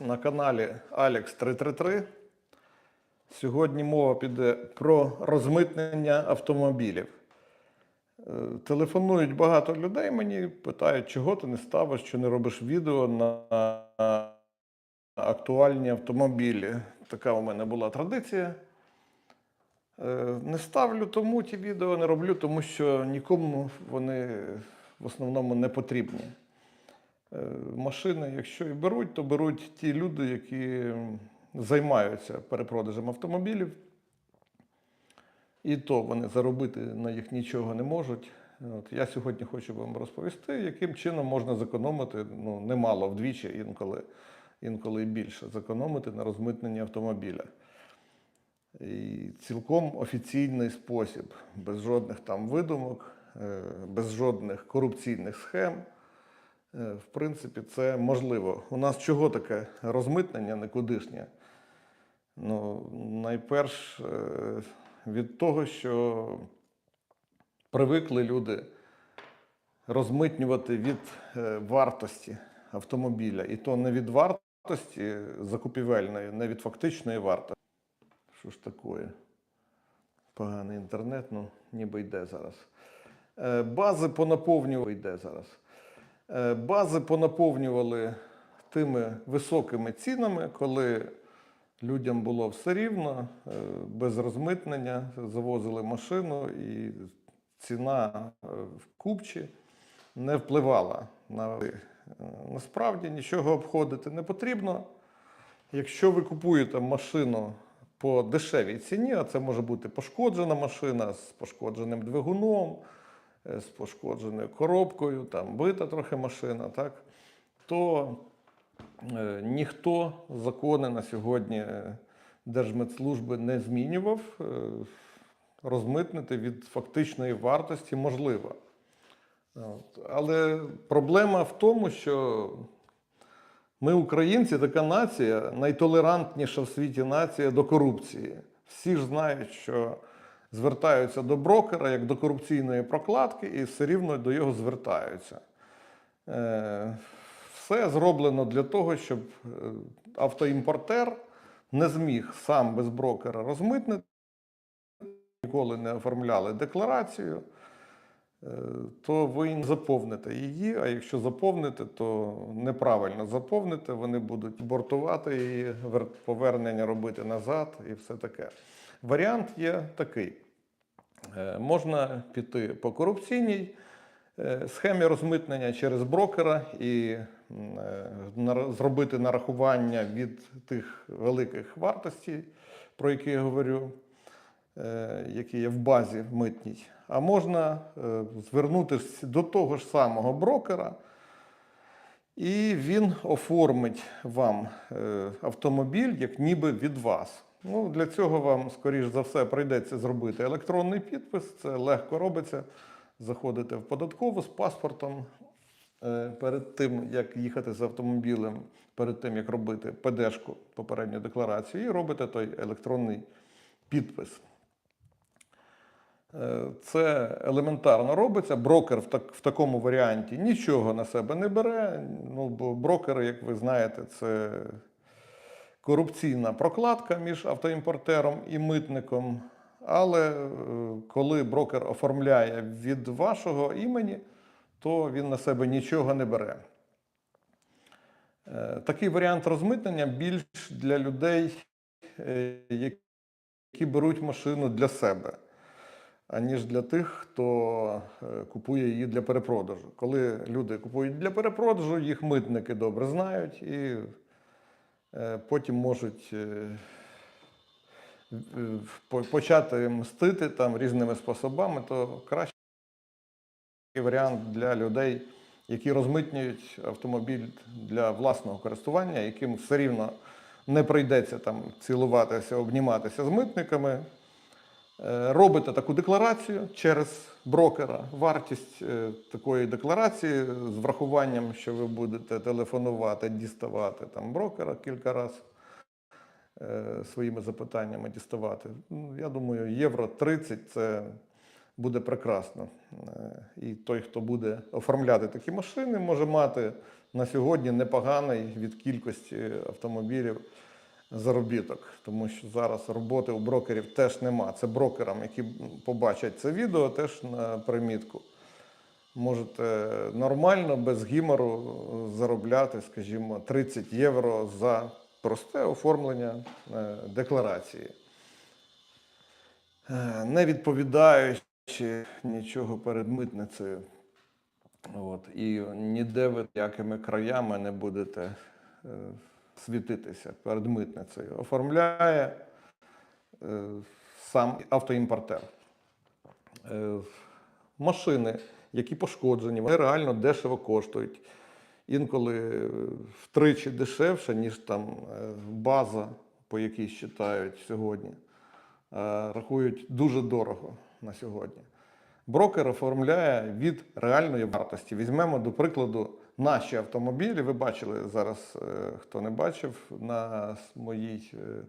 на каналі Alex 333. Сьогодні мова піде про розмитнення автомобілів. Е, Телефонують багато людей мені, питають, чого ти не ставиш, чи не робиш відео на актуальні автомобілі. Така у мене була традиція. Е, Не ставлю тому ті відео, не роблю, тому що нікому вони в основному не потрібні. Е, Машини, якщо і беруть, то беруть ті люди, які займаються перепродажем автомобілів. І то вони заробити на їх нічого не можуть. От я сьогодні хочу вам розповісти, яким чином можна зекономити ну, немало вдвічі, інколи, інколи і більше, зекономити на розмитненні автомобіля. І цілком офіційний спосіб, без жодних там видумок, е, без жодних корупційних схем. Е, В принципі, це можливо. У нас чого таке розмитнення никудишнє? Ну, найперш е, від того, що привикли люди розмитнювати від е, вартості автомобіля. І то не від вартості закупівельної, не від фактичної вартості. Що ж таке? Поганий інтернет, ну ніби йде зараз. Бази понаповнювали йде зараз. Е, Бази понаповнювали тими високими цінами, коли людям було все рівно, е, без розмитнення завозили машину, і ціна е, в купчі не впливала на насправді нічого обходити не потрібно. Якщо ви купуєте машину по дешевій ціні, а це може бути пошкоджена машина з пошкодженим двигуном, з пошкодженою коробкою, там бита трохи машина, так, то е, ніхто закони на сьогодні е, Держмедслужби не змінював. Е, Розмитнити від фактичної вартості можливо. Але проблема в тому, що ми, українці, така нація, найтолерантніша в світі нація до корупції. Всі ж знають, що звертаються до брокера як до корупційної прокладки, і все рівно до його звертаються. Е, Все зроблено для того, щоб е, автоімпортер не зміг сам без брокера розмитнити, ніколи не оформляли декларацію е, то ви не заповните її. А якщо заповните, то неправильно заповните, вони будуть бортувати її, повернення робити назад і все таке. Варіант є такий: Е, можна піти по корупційній е, схемі розмитнення через брокера і е, зробити нарахування від тих великих вартостей, про які я говорю які є в базі митній, а можна звернутися до того ж самого брокера, і він оформить вам автомобіль як ніби від вас. Ну, для цього вам, скоріш за все, прийдеться зробити електронний підпис. Це легко робиться. Заходите в податкову з паспортом е, перед тим, як їхати з автомобілем, перед тим, як робити ПДшку, попередню декларацію, і робите той електронний підпис. Е, Це елементарно робиться. Брокер в, так, в такому варіанті нічого на себе не бере. Ну, бо брокер, як ви знаєте, це корупційна прокладка між автоімпортером і митником. Але е, коли брокер оформляє від вашого імені, то він на себе нічого не бере. Е, Такий варіант розмитнення більш для людей, е, які беруть машину для себе аніж для тих, хто купує її для перепродажу. Коли люди купують для перепродажу, їх митники добре знають і потім можуть е, по- почати мстити там різними способами, то кращий варіант для людей, які розмитнюють автомобіль для власного користування, яким все рівно не прийдеться там цілуватися, обніматися з митниками. Е, Робите таку декларацію через брокера. Вартість е, такої декларації з врахуванням, що ви будете телефонувати, діставати там брокера кілька разів е, своїми запитаннями діставати. Ну, Я думаю, євро 30 це буде прекрасно. І той, хто буде оформляти такі машини, може мати на сьогодні непоганий від кількості автомобілів заробіток, тому що зараз роботи у брокерів теж нема. Це брокерам, які побачать це відео, теж на примітку. Можете нормально, без гімору заробляти, скажімо, 30 євро за просте оформлення е, декларації. Е, Не відповідаючи нічого перед митницею. От, і ніде ви якими краями не будете е, світитися перед митницею. Оформляє е, сам автоімпортер. Е, машини, які пошкоджені, вони реально дешево коштують. Інколи е, втричі дешевше, ніж там база, по якій считають сьогодні. Рахують дуже дорого на сьогодні. Брокер оформляє від реальної вартості. Візьмемо, до прикладу, наші автомобілі. Ви бачили зараз, е, хто не бачив, на моїй, е,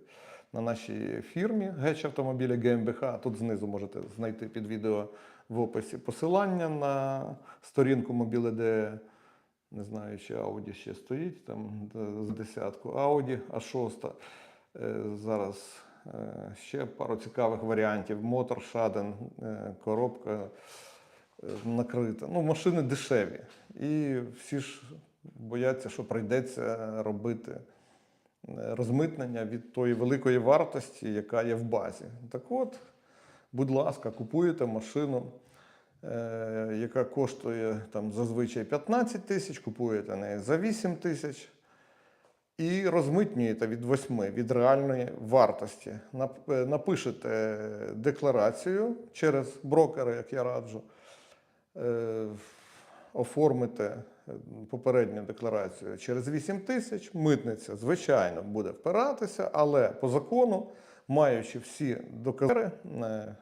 на нашій фірмі Геч автомобілі ГМБХ. Тут знизу можете знайти під відео в описі посилання на сторінку мобіле, де не знаю, чи Audi ще стоїть, там е, з десятку. Audi А6. Е, Зараз ще пару цікавих варіантів. Мотор, шаден, коробка накрита. Ну, машини дешеві. І всі ж бояться, що прийдеться робити е, розмитнення від тої великої вартості, яка є в базі. Так от, будь ласка, купуєте машину, е, яка коштує там зазвичай 15 тисяч, купуєте неї за 8 тисяч і розмитнюєте від 8, від реальної вартості. Е, Напишете декларацію через брокера, як я раджу, е, оформите е, попередню декларацію через 8 тисяч. Митниця, звичайно, буде впиратися, але по закону, маючи всі докази, е,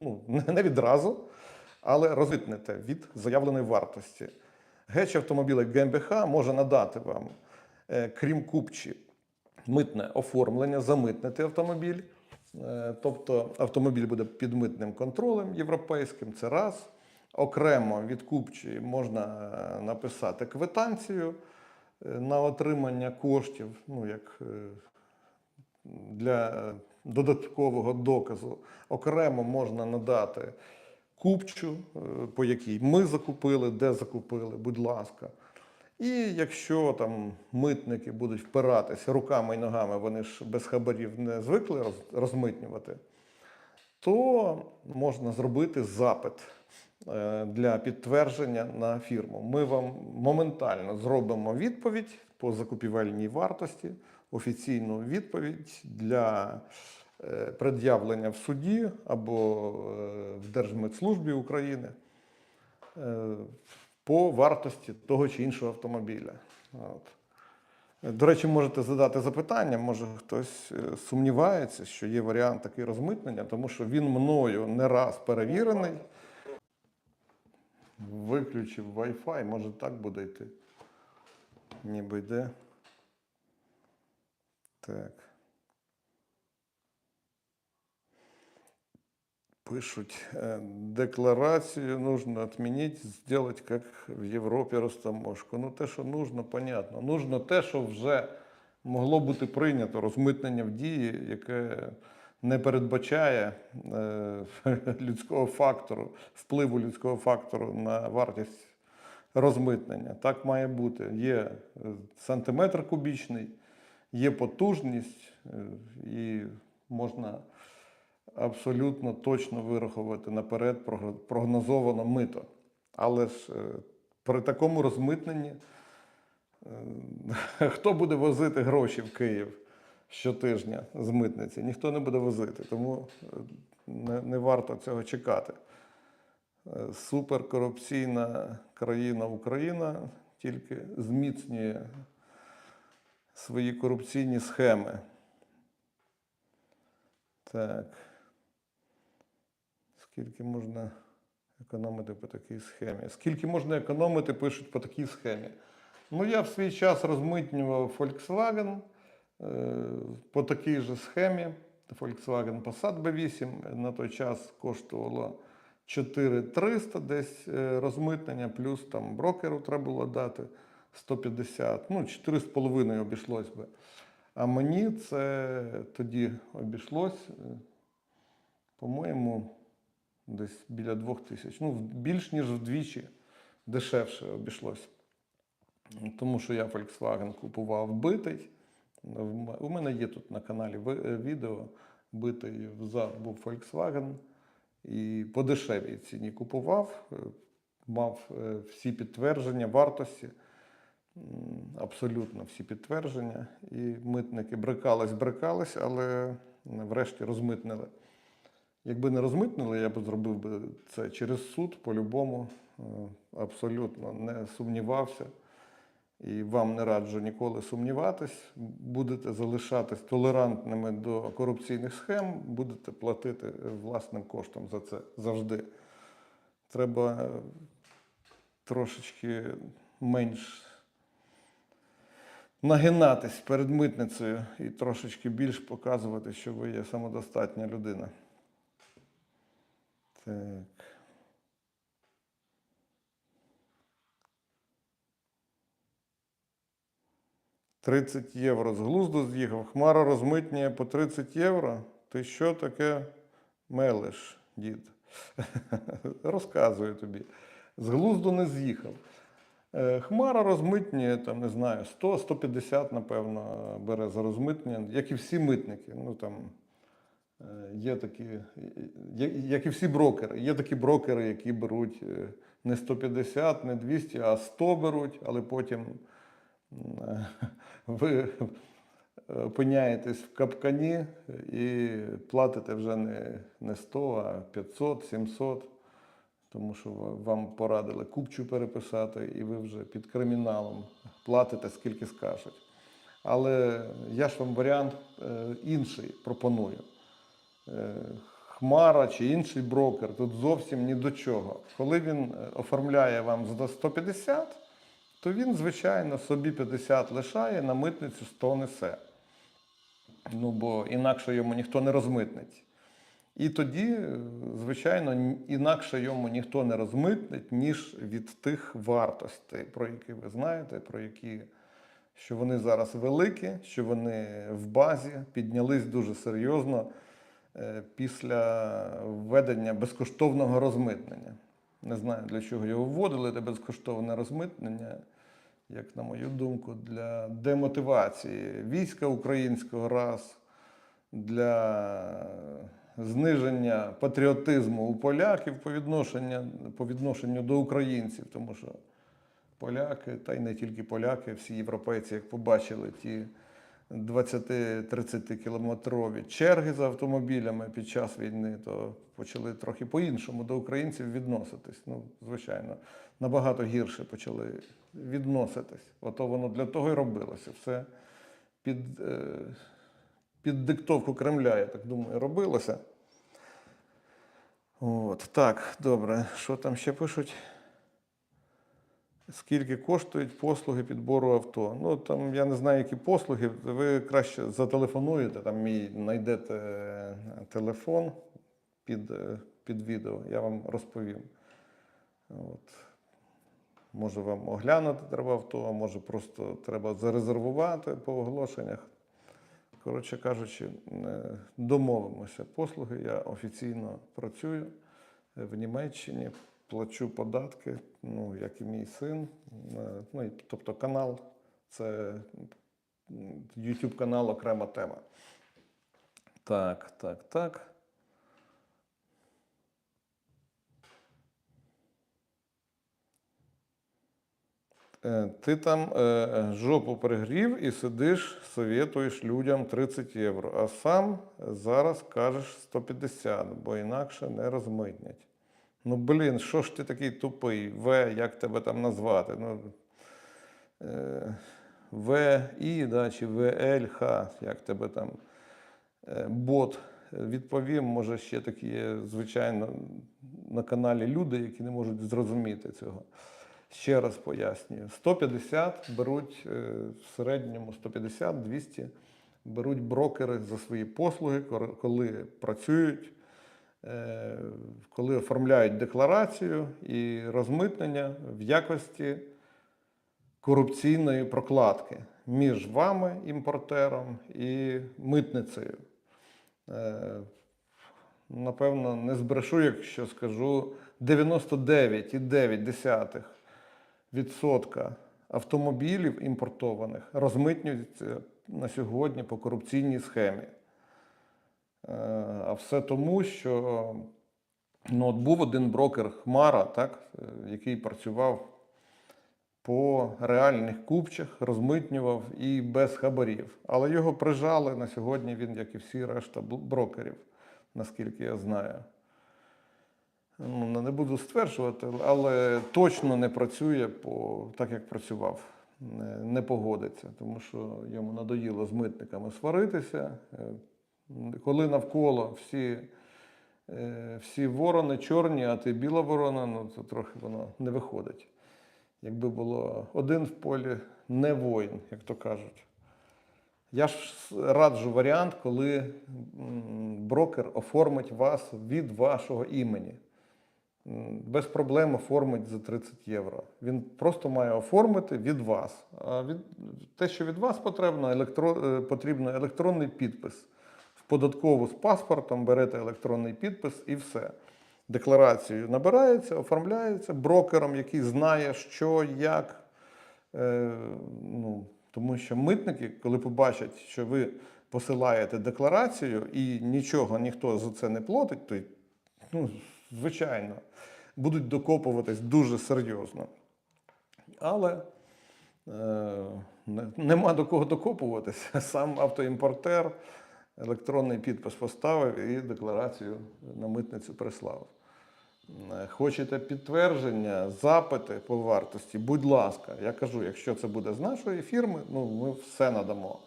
ну, не відразу, але розмитнете від заявленої вартості. Геч автомобілів ГМБХ може надати вам, е, крім купчі, митне оформлення, замитнити автомобіль. Е, Тобто автомобіль буде під митним контролем європейським, це раз. Окремо від купчі можна е, написати квитанцію е, на отримання коштів, ну як е, для додаткового доказу. Окремо можна надати купчу, по якій ми закупили, де закупили, будь ласка. І якщо там митники будуть впиратися руками і ногами, вони ж без хабарів не звикли розмитнювати, то можна зробити запит для підтвердження на фірму. Ми вам моментально зробимо відповідь по закупівельній вартості, офіційну відповідь для е, пред'явлення в суді або е, в Держмитслужбі України е, по вартості того чи іншого автомобіля. От. До речі, можете задати запитання, може хтось е, сумнівається, що є варіант такий розмитнення, тому що він мною не раз перевірений. Виключив Wi-Fi, може так буде йти. Ніби йде. Так. Пишуть, э, декларацию нужно отменить, сделать как в Європі розтаможку. Ну, те, що нужно, понятно. Нужно те, що вже могло бути прийнято, розмитнення в дії, яке не передбачає е, людського фактору, впливу людського фактору на вартість розмитнення. Так має бути. Є е, сантиметр кубічний, є потужність, е, і можна абсолютно точно вирахувати наперед прогнозовано мито. Але ж при такому розмитненні хто буде возити гроші в Київ щотижня з митниці? Ніхто не буде возити, тому е, не, не варто цього чекати. Е, Суперкорупційна країна Україна тільки зміцнює свої корупційні схеми. Так. Скільки можна економити по такій схемі? Скільки можна економити, пишуть по такій схемі. Ну, я в свій час розмитнював Volkswagen по такій же схемі. Volkswagen Passat B8 на той час коштувало 4300 десь е, розмитнення, плюс там брокеру треба було дати 150, ну 4,5 обійшлось би. А мені це тоді обійшлось, е, по-моєму, десь біля 2000. Ну, більш ніж вдвічі дешевше обійшлось. Тому що я Volkswagen купував битий. М- У мене є тут на каналі е, відео. Битий взад був Volkswagen. І по дешевій ціні купував, е, мав е, всі підтвердження вартості, абсолютно всі підтвердження. І митники брикались, брикались, але врешті розмитнили. Якби не розмитнили, я б зробив би це через суд по-любому, е, абсолютно не сумнівався. І вам не раджу ніколи сумніватись. Будете залишатись толерантними до корупційних схем, будете платити е, власним коштом за це завжди. Треба е, трошечки менш нагинатись перед митницею і трошечки більш показувати, що ви є самодостатня людина. Так. – 30 євро з глузду з'їхав. Хмара розмитнює по 30 євро. Ти що таке мелиш, дід? Розказую тобі. З глузду не з'їхав. Е, Хмара розмитнює, там, не знаю, 100-150, напевно, бере за розмитнення, як і всі митники. Ну, там, е, є такі, як і всі брокери. Є такі брокери, які беруть е, не 150, не 200, а 100 беруть, але потім ви опиняєтесь в капкані і платите вже не, не 100, а 500, 700, тому що вам порадили купчу переписати, і ви вже під криміналом платите скільки скажуть. Але я ж вам варіант е, інший пропоную. Е, Хмара чи інший брокер тут зовсім ні до чого. Коли він е, оформляє вам за 150, то він, звичайно, собі 50 лишає, на митницю 100 несе. Ну, бо інакше йому ніхто не розмитнить. І тоді, звичайно, інакше йому ніхто не розмитнить, ніж від тих вартостей, про які ви знаєте, про які що вони зараз великі, що вони в базі піднялись дуже серйозно е, після введення безкоштовного розмитнення. Не знаю, для чого його вводили, те безкоштовне розмитнення, як на мою думку, для демотивації війська українського раз, для зниження патріотизму у поляків по відношенню, по відношенню до українців, тому що поляки, та й не тільки поляки, всі європейці, як побачили ті 20-30 кілометрові черги за автомобілями під час війни, то почали трохи по-іншому до українців відноситись. Ну, звичайно, набагато гірше почали відноситись. Ото воно для того і робилося. Все під, е, під диктовку Кремля, я так думаю, робилося. От, так, добре. Що там ще пишуть? Скільки коштують послуги підбору авто? Ну там я не знаю, які послуги. Ви краще зателефонуєте, там мій знайдете е, телефон під, е, під відео, я вам розповім. От. Може вам оглянути треба авто, а може просто треба зарезервувати по оголошеннях. Коротше кажучи, е, домовимося. Послуги я офіційно працюю в Німеччині, плачу податки, ну, як і мій син. Е, Ну, тобто канал це YouTube канал окрема тема. Так, так, так. Е, Ти там е, жопу пригрів і сидиш, совєтуєш людям 30 євро, а сам зараз кажеш 150, бо інакше не розмитнять. Ну, блін, що ж ти такий тупий? В, як тебе там назвати? Ну, е, ВІ, да, чи ВЛХ, як тебе там е, бот відповім. Може, ще такі звичайно, на каналі люди, які не можуть зрозуміти цього. Ще раз пояснюю: 150 беруть е, в середньому 150-200 беруть брокери за свої послуги, коли працюють коли оформляють декларацію і розмитнення в якості корупційної прокладки між вами, імпортером, і митницею. Е, Напевно, не збрешу, якщо скажу 99,9% автомобілів імпортованих розмитнюються на сьогодні по корупційній схемі. Е, А все тому, що ну, от був один брокер Хмара, так, е, який працював по реальних купчах, розмитнював і без хабарів. Але його прижали на сьогодні він, як і всі решта брокерів, наскільки я знаю. Ну, не буду стверджувати, але точно не працює по, так, як працював. Не, не погодиться, тому що йому надоїло з митниками сваритися. Коли навколо всі, е, всі ворони чорні, а ти біла ворона, ну то трохи воно не виходить. Якби було один в полі, не воїн, як то кажуть. Я ж раджу варіант, коли брокер оформить вас від вашого імені. Без проблем оформить за 30 євро. Він просто має оформити від вас. А від, те, що від вас потрібно, електро, е, потрібно електронний підпис. В податкову з паспортом берете електронний підпис і все. Декларацію набирається, оформляється брокером, який знає, що, як. Е, ну, тому що митники, коли побачать, що ви посилаєте декларацію і нічого ніхто за це не платить, то ну, звичайно, будуть докопуватись дуже серйозно. Але е, нема до кого докопуватися. Сам автоімпортер електронний підпис поставив і декларацію на митницю прислав. Е, Хочете підтвердження, запити по вартості, будь ласка, я кажу, якщо це буде з нашої фірми, ну ми все надамо.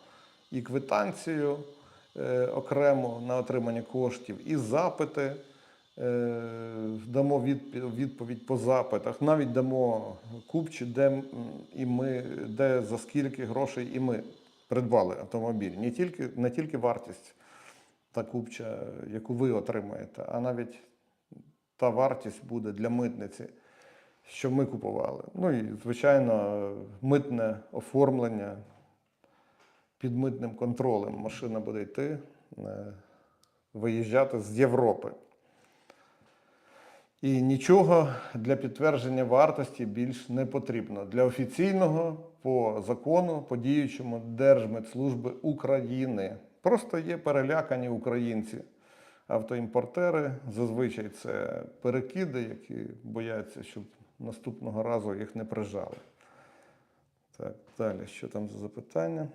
І квитанцію е, окремо на отримання коштів, і запити. Е, дамо відповідь по запитах, навіть дамо купчі, де, і ми, де за скільки грошей і ми придбали автомобіль. Не тільки, не тільки вартість та купча, яку ви отримаєте, а навіть та вартість буде для митниці, що ми купували. Ну і, звичайно, митне оформлення під митним контролем. Машина буде йти, е, виїжджати з Європи. І нічого для підтвердження вартості більш не потрібно. Для офіційного по закону, по діючому Держмитслужби України. Просто є перелякані українці. Автоімпортери зазвичай це перекиди, які бояться, щоб наступного разу їх не прижали. Так, далі, що там за запитання?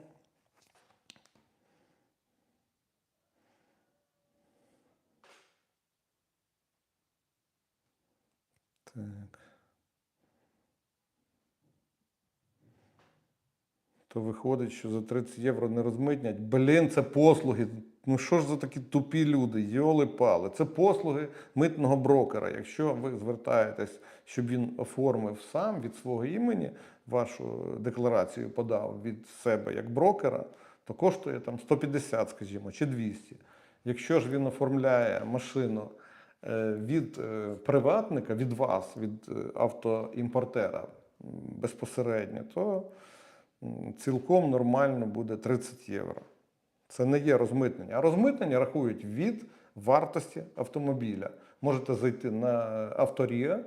Так. То виходить, що за 30 євро не розмитнять. Блін, це послуги. Ну що ж за такі тупі люди? Йоли пали. Це послуги митного брокера. Якщо ви звертаєтесь, щоб він оформив сам від свого імені, вашу декларацію подав від себе як брокера, то коштує там 150, скажімо, чи 200. Якщо ж він оформляє машину від е, приватника, від вас, від е, автоімпортера безпосередньо, то цілком нормально буде 30 євро. Це не є розмитнення. А розмитнення рахують від вартості автомобіля. Можете зайти на авторія,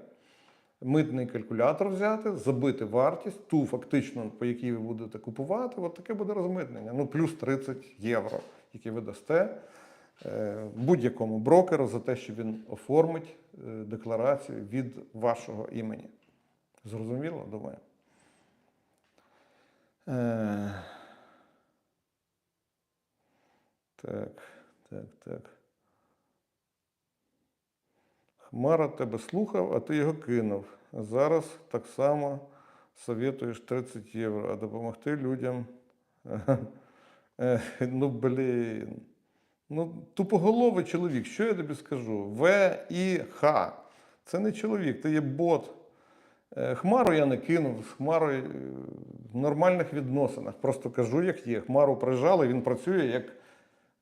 митний калькулятор взяти, забити вартість, ту фактично, по якій ви будете купувати, от таке буде розмитнення. Ну, плюс 30 євро, які ви дасте е, будь-якому брокеру за те, що він оформить е, декларацію від вашого імені. Зрозуміло, думаю. Е, Так, так, так. Хмара тебе слухав, а ти його кинув. Зараз так само советуєш 30 євро, а допомогти людям. Е, Ну, блін. Ну, тупоголовий чоловік, що я тобі скажу? В і Х. Це не чоловік, це є бот. Е, Хмару я не кинув, з Хмарою е, в нормальних відносинах. Просто кажу, як є. Хмару прижали, він працює як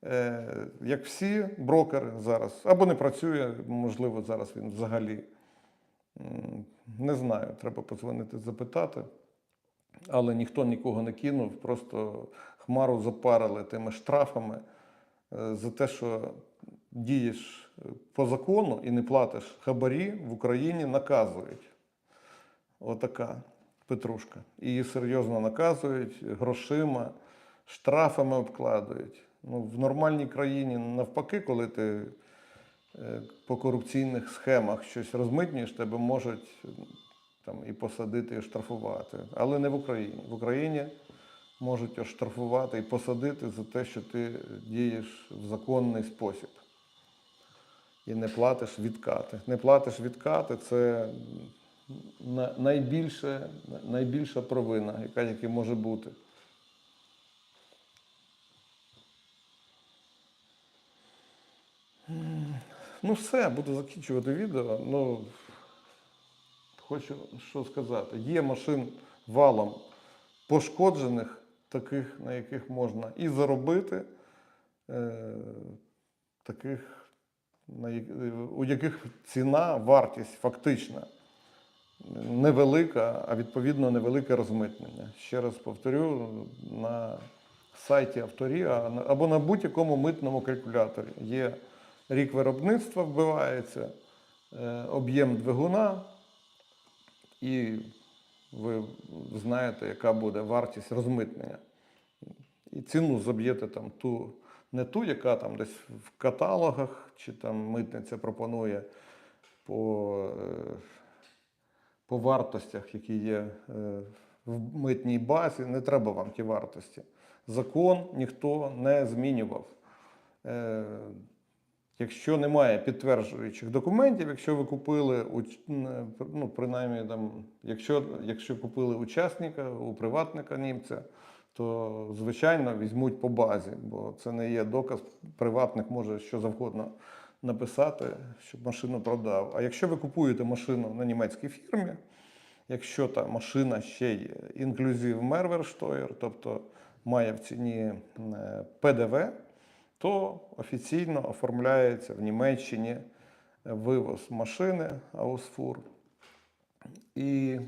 е, як всі брокери зараз, або не працює, можливо, зараз він взагалі. Не знаю, треба подзвонити, запитати. Але ніхто нікого не кинув, просто хмару запарили тими штрафами за те, що дієш е, по закону і не платиш хабарі в Україні, наказують. Отака петрушка. Її серйозно наказують грошима, штрафами обкладають. Ну, в нормальній країні навпаки, коли ти е, по корупційних схемах щось розмитнюєш, тебе можуть е, там, і посадити, і штрафувати. Але не в Україні. В Україні можуть оштрафувати і посадити за те, що ти дієш в законний спосіб. І не платиш відкати. Не платиш відкати це найбільше, найбільша провина, яка тільки може бути. Ну, все, буду закінчувати відео. Ну, хочу що сказати. Є машин валом пошкоджених, таких, на яких можна і заробити, е, таких, у яких ціна, вартість фактична невелика, а відповідно невелике розмитнення. Ще раз повторю, на сайті авторія або на будь-якому митному калькуляторі є рік виробництва, вбивається, е, об'єм двигуна, і ви знаєте, яка буде вартість розмитнення. І ціну заб'єте там ту, не ту, яка там десь в каталогах, чи там митниця пропонує по, е, по вартостях, які є е, в митній базі. Не треба вам ті вартості. Закон ніхто не змінював. Якщо немає підтверджуючих документів, якщо ви купили ну, принаймні там, якщо, якщо купили учасника у приватника німця, то звичайно візьмуть по базі, бо це не є доказ. Приватник може що завгодно написати, щоб машину продав. А якщо ви купуєте машину на німецькій фірмі, якщо та машина ще є інклюзив Мерверштойер, тобто має в ціні е, ПДВ, то офіційно оформляється в Німеччині вивоз машини Ausfuhr. І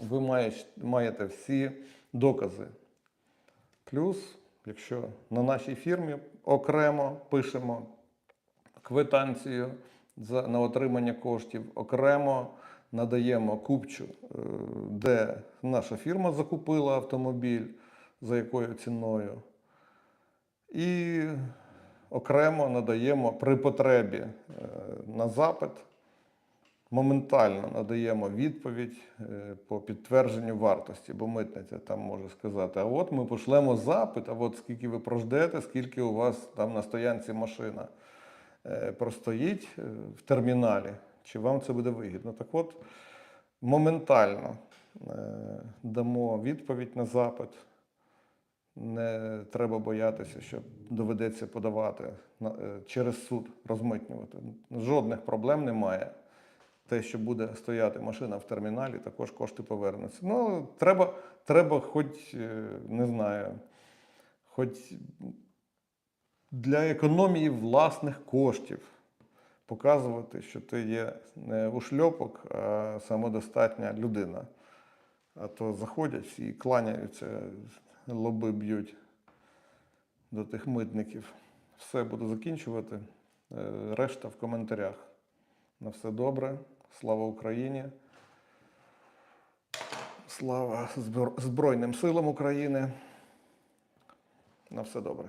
ви маєте всі докази. Плюс, якщо на нашій фірмі окремо пишемо квитанцію на отримання коштів, окремо надаємо купчу, е, де наша фірма закупила автомобіль, за якою ціною. І окремо надаємо при потребі е, на запит, моментально надаємо відповідь е, по підтвердженню вартості, бо митниця там може сказати: а от ми пошлемо запит, а от скільки ви прождете, скільки у вас там на стоянці машина е, простоїть в терміналі, чи вам це буде вигідно. Так от, моментально дамо відповідь на запит. Не треба боятися, що доведеться подавати е, через суд, розмитнювати. Жодних проблем немає. Те, що буде стояти машина в терміналі, також кошти повернуться. Ну, треба, треба хоч, е, не знаю, хоч для економії власних коштів показувати, що ти є не ушльопок, а самодостатня людина. А то заходять всі і кланяються, лоби б'ють до тих митників. Все буду закінчувати. Е, Решта в коментарях. На все добре. Слава Україні. Слава Збройним силам України. На все добре.